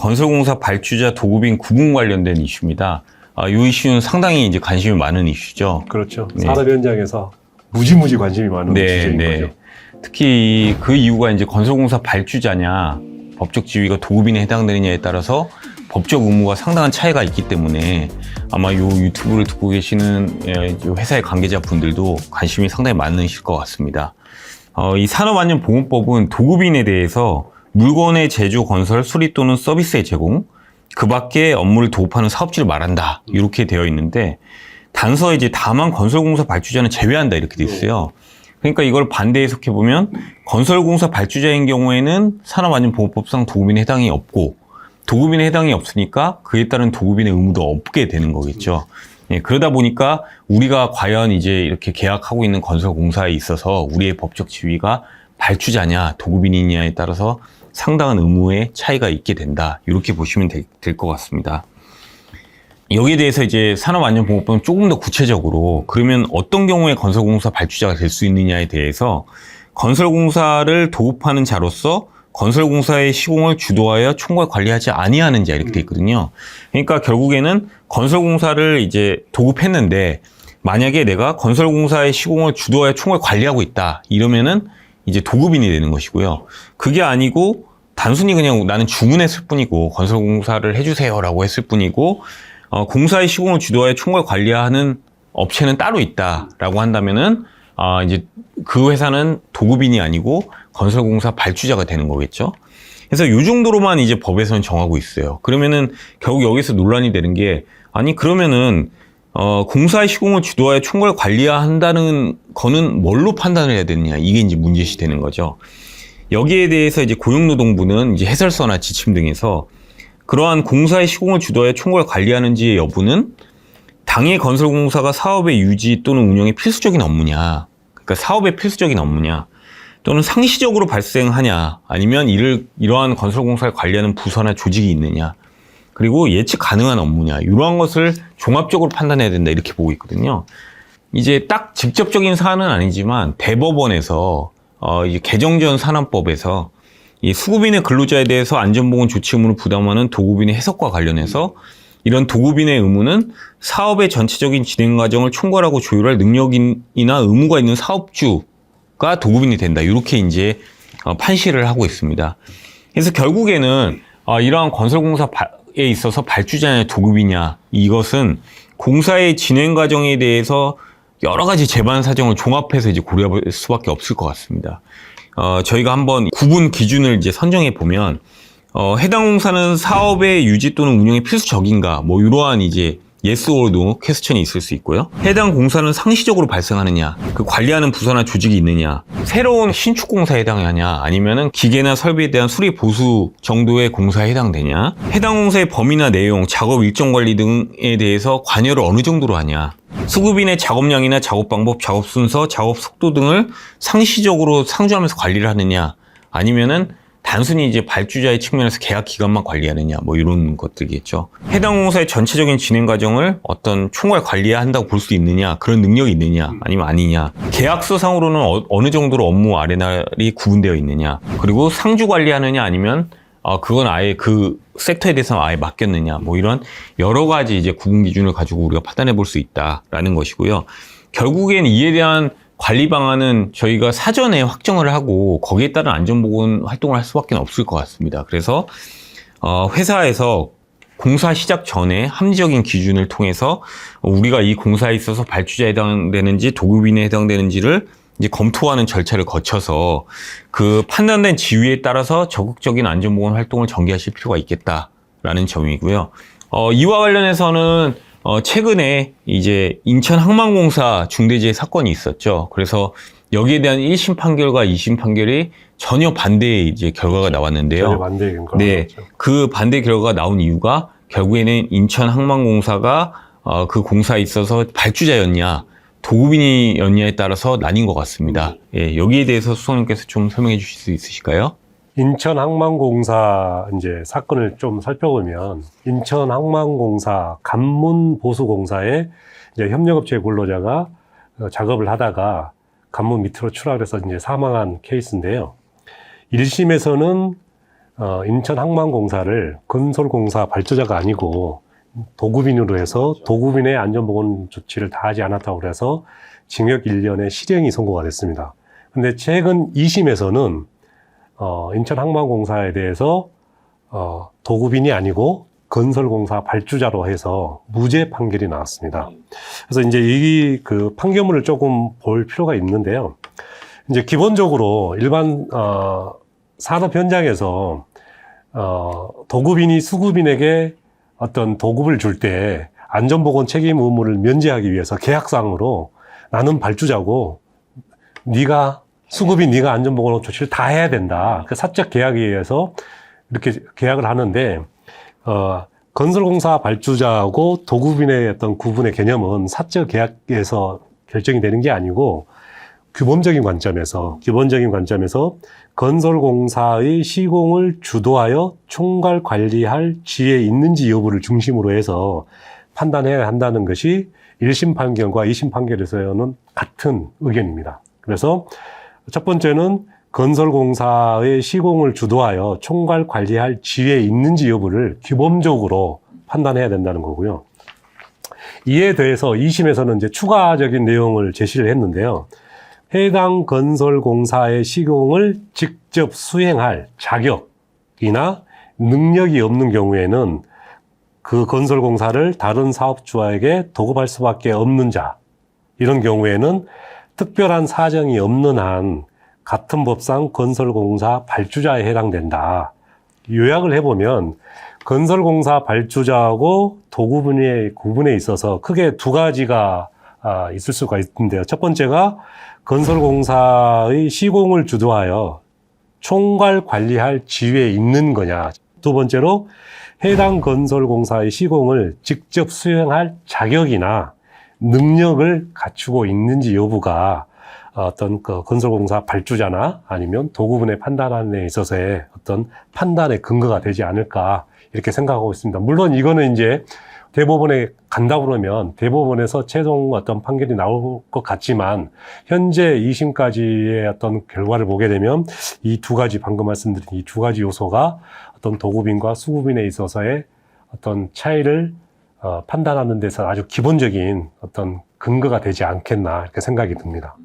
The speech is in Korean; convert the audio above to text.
건설공사 발주자 도급인 구분 관련된 이슈입니다. 아, 이 이슈는 상당히 이제 관심이 많은 이슈죠. 그렇죠. 네. 산업 현장에서 무지무지 관심이 많은 네, 주제인 네. 거죠. 특히 그 이유가 이제 건설공사 발주자냐, 법적 지위가 도급인에 해당되느냐에 따라서 법적 의무가 상당한 차이가 있기 때문에 아마 요 유튜브를 듣고 계시는 예, 요 회사의 관계자 분들도 관심이 상당히 많으실 것 같습니다. 어, 이 산업안전보건법은 도급인에 대해서 물건의 제조, 건설, 수리 또는 서비스의 제공, 그 밖에 업무를 도급하는 사업주를 말한다. 이렇게 되어 있는데, 단서 이제 다만 건설공사 발주자는 제외한다. 이렇게 돼 있어요. 그러니까 이걸 반대 해석해 보면 건설공사 발주자인 경우에는 산업안전보건법상 도급인에 해당이 없고 도급인에 해당이 없으니까 그에 따른 도급인의 의무도 없게 되는 거겠죠. 예, 그러다 보니까 우리가 과연 이제 이렇게 계약하고 있는 건설공사에 있어서 우리의 법적 지위가 발주자냐 도급인이냐에 따라서 상당한 의무의 차이가 있게 된다. 이렇게 보시면 될 것 같습니다. 여기에 대해서 이제 산업안전보건법은 조금 더 구체적으로 그러면 어떤 경우에 건설공사 발주자가 될 수 있느냐에 대해서 건설공사를 도급하는 자로서 건설공사의 시공을 주도하여 총괄 관리하지 아니하는 자 이렇게 돼 있거든요. 그러니까 결국에는 건설공사를 이제 도급했는데 만약에 내가 건설공사의 시공을 주도하여 총괄 관리하고 있다 이러면은 이제 도급인이 되는 것이고요. 그게 아니고 단순히 그냥 나는 주문했을 뿐이고 건설공사를 해주세요라고 했을 뿐이고 어, 공사의 시공을 주도하여 총괄 관리하는 업체는 따로 있다라고 한다면은 아 이제 그 회사는 도급인이 아니고 건설공사 발주자가 되는 거겠죠. 그래서 이 정도로만 이제 법에서는 정하고 있어요. 그러면은 결국 여기서 논란이 되는 게 아니 그러면은 어, 공사의 시공을 주도하여 총괄 관리한다는 거는 뭘로 판단을 해야 되느냐. 이게 이제 문제시 되는 거죠. 여기에 대해서 이제 고용노동부는 이제 해설서나 지침 등에서 그러한 공사의 시공을 주도하여 총괄 관리하는지의 여부는 당해 건설공사가 사업의 유지 또는 운영에 필수적인 업무냐, 그러니까 사업의 필수적인 업무냐, 또는 상시적으로 발생하냐, 아니면 이를 이러한 건설공사를 관리하는 부서나 조직이 있느냐, 그리고 예측 가능한 업무냐, 이러한 것을 종합적으로 판단해야 된다 이렇게 보고 있거든요. 이제 딱 직접적인 사안은 아니지만 대법원에서 어, 이제 개정전 산안법에서 이 수급인의 근로자에 대해서 안전보건 조치 의무를 부담하는 도급인의 해석과 관련해서 이런 도급인의 의무는 사업의 전체적인 진행 과정을 총괄하고 조율할 능력이나 의무가 있는 사업주가 도급인이 된다. 이렇게 이제 어, 판시를 하고 있습니다. 그래서 결국에는 어, 이러한 건설공사에 있어서 발주자냐 도급이냐 이것은 공사의 진행 과정에 대해서 여러 가지 재반 사정을 종합해서 이제 고려할 수밖에 없을 것 같습니다. 어, 저희가 한번 구분 기준을 이제 선정해 보면 어, 해당 공사는 사업의 유지 또는 운영의 필수적인가 뭐 이러한 이제 yes or no 퀘스천이 있을 수 있고요. 해당 공사는 상시적으로 발생하느냐, 그 관리하는 부서나 조직이 있느냐, 새로운 신축 공사에 해당하냐, 아니면은 기계나 설비에 대한 수리 보수 정도의 공사에 해당되냐, 해당 공사의 범위나 내용, 작업 일정 관리 등에 대해서 관여를 어느 정도로 하냐, 수급인의 작업량이나 작업 방법, 작업 순서, 작업 속도 등을 상시적으로 상주하면서 관리를 하느냐, 아니면은 단순히 이제 발주자의 측면에서 계약 기간만 관리하느냐, 뭐 이런 것들이겠죠. 해당 공사의 전체적인 진행 과정을 어떤 총괄 관리한다고 볼 수 있느냐, 그런 능력이 있느냐, 아니면 아니냐. 계약서상으로는 어, 어느 정도로 업무 아레날이 구분되어 있느냐, 그리고 상주 관리하느냐, 아니면 어, 그건 아예 그 섹터에 대해서 아예 맡겼느냐, 뭐 이런 여러 가지 이제 구분 기준을 가지고 우리가 판단해 볼 수 있다라는 것이고요. 결국엔 이에 대한 관리 방안은 저희가 사전에 확정을 하고 거기에 따른 안전보건 활동을 할 수밖에 없을 것 같습니다. 그래서 어, 회사에서 공사 시작 전에 합리적인 기준을 통해서 우리가 이 공사에 있어서 발주자에 해당되는지 도급인에 해당되는지를 이제 검토하는 절차를 거쳐서 그 판단된 지위에 따라서 적극적인 안전보건 활동을 전개하실 필요가 있겠다라는 점이고요. 어, 이와 관련해서는 어, 최근에 이제 인천항만공사 중대재해 사건이 있었죠. 그래서 여기에 대한 1심 판결과 2심 판결이 전혀 반대의 이제 결과가 나왔는데요. 반대 견과가 네, 나왔죠. 그 반대 결과가 나온 이유가 결국에는 인천항만공사가 어, 그 공사에 있어서 발주자였냐, 도급인이었냐에 따라서 나뉜 것 같습니다. 예, 여기에 대해서 수석님께서 좀 설명해 주실 수 있으실까요? 인천항만공사 이제 사건을 좀 살펴보면 인천항만공사 간문보수공사에 이제 협력업체 근로자가 어, 작업을 하다가 간문 밑으로 추락해서 이제 사망한 케이스인데요. 1심에서는 어, 인천항만공사를 건설공사 발주자가 아니고 도급인으로 해서 도급인의 안전보건 조치를 다하지 않았다고 해서 징역 1년의 실형이 선고가 됐습니다. 근데 최근 2심에서는 어, 인천항만공사에 대해서 어, 도급인이 아니고 건설공사 발주자로 해서 무죄 판결이 나왔습니다. 그래서 이제 이 그 판결문을 조금 볼 필요가 있는데요. 이제 기본적으로 일반 어, 산업 현장에서 어, 도급인이 수급인에게 어떤 도급을 줄 때 안전보건 책임 의무를 면제하기 위해서 계약상으로 나는 발주자고 네가 수급인 네가 안전보건 조치를 다 해야 된다. 그 사적 계약에 의해서 이렇게 계약을 하는데 어, 건설공사 발주자하고 도급인의 어떤 구분의 개념은 사적 계약에서 결정이 되는 게 아니고 규범적인 관점에서 기본적인 관점에서 건설공사의 시공을 주도하여 총괄 관리할 지혜 있는지 여부를 중심으로 해서 판단해야 한다는 것이 1심 판결과 2심 판결에서는 같은 의견입니다. 그래서 첫 번째는 건설공사의 시공을 주도하여 총괄 관리할 지혜 있는지 여부를 규범적으로 판단해야 된다는 거고요. 이에 대해서 2심에서는 이제 추가적인 내용을 제시를 했는데요. 해당 건설공사의 시공을 직접 수행할 자격이나 능력이 없는 경우에는 그 건설공사를 다른 사업주에게 도급할 수밖에 없는 자, 이런 경우에는 특별한 사정이 없는 한 같은 법상 건설공사 발주자에 해당된다. 요약을 해보면 건설공사 발주자하고 도구분의 구분에 있어서 크게 두 가지가 아, 있을 수가 있는데요. 첫 번째가 건설공사의 시공을 주도하여 총괄 관리할 지위에 있는 거냐. 두 번째로 해당 건설공사의 시공을 직접 수행할 자격이나 능력을 갖추고 있는지 여부가 어떤 그 건설공사 발주자나 아니면 도구분의 데 있어서의 어떤 판단의 근거가 되지 않을까 이렇게 생각하고 있습니다. 물론 이거는 이제 대법원에 간다 그러면 대법원에서 최종 어떤 판결이 나올 것 같지만 현재 2심까지의 어떤 결과를 보게 되면 이 두 가지 방금 말씀드린 이 두 가지 요소가 어떤 도급인과 수급인에 있어서의 어떤 차이를 어, 판단하는 데서 아주 기본적인 어떤 근거가 되지 않겠나 이렇게 생각이 듭니다.